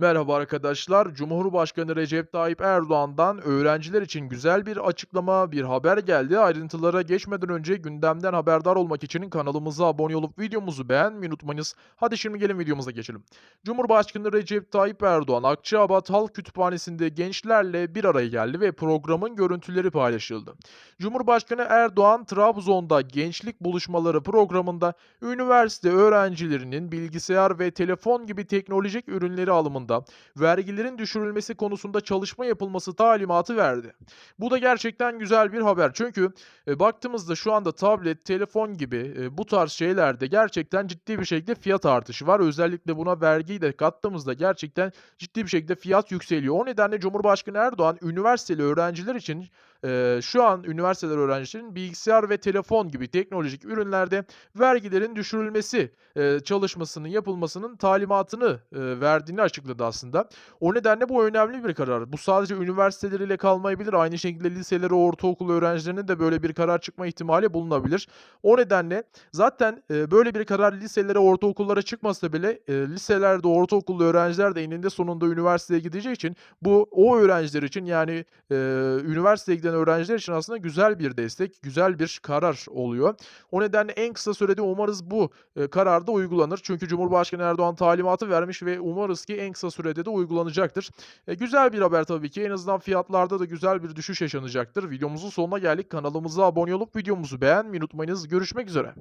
Merhaba arkadaşlar. Cumhurbaşkanı Recep Tayyip Erdoğan'dan öğrenciler için güzel bir açıklama, bir haber geldi. Ayrıntılara geçmeden önce gündemden haberdar olmak için kanalımıza abone olup videomuzu beğenmeyi unutmayınız. Hadi şimdi gelin videomuza geçelim. Cumhurbaşkanı Recep Tayyip Erdoğan Akçaabat Halk Kütüphanesi'nde gençlerle bir araya geldi ve programın görüntüleri paylaşıldı. Cumhurbaşkanı Erdoğan Trabzon'da Gençlik Buluşmaları programında üniversite öğrencilerinin bilgisayar ve telefon gibi teknolojik ürünleri alımında vergilerin düşürülmesi konusunda çalışma yapılması talimatı verdi. Bu da gerçekten güzel bir haber. Çünkü e, baktığımızda şu anda tablet, telefon gibi e, bu tarz şeylerde gerçekten ciddi bir şekilde fiyat artışı var. Özellikle buna vergiyi de kattığımızda gerçekten ciddi bir şekilde fiyat yükseliyor. O nedenle Cumhurbaşkanı Erdoğan üniversiteli öğrenciler için e, şu an üniversiteler öğrencilerin bilgisayar ve telefon gibi teknolojik ürünlerde vergilerin düşürülmesi e, çalışmasının yapılmasının talimatını e, verdiğini açıkladı aslında. O nedenle bu önemli bir karar. Bu sadece üniversiteleriyle kalmayabilir. Aynı şekilde liseleri, ortaokul öğrencilerinin de böyle bir karar çıkma ihtimali bulunabilir. O nedenle zaten e, böyle bir karar liselere, ortaokullara çıkmasa bile e, liselerde, ortaokulda öğrenciler de eninde sonunda üniversiteye gideceği için bu o öğrenciler için yani e, üniversiteye giden öğrenciler için aslında güzel bir destek, güzel bir karar oluyor. O nedenle en kısa sürede umarız bu e, karar da uygulanır. Çünkü Cumhurbaşkanı Erdoğan talimatı vermiş ve umarız ki en kısa sürede de uygulanacaktır. E, güzel bir haber tabii ki. En azından fiyatlarda da güzel bir düşüş yaşanacaktır. Videomuzun sonuna geldik. Kanalımıza abone olup videomuzu beğenmeyi unutmayınız. Görüşmek üzere.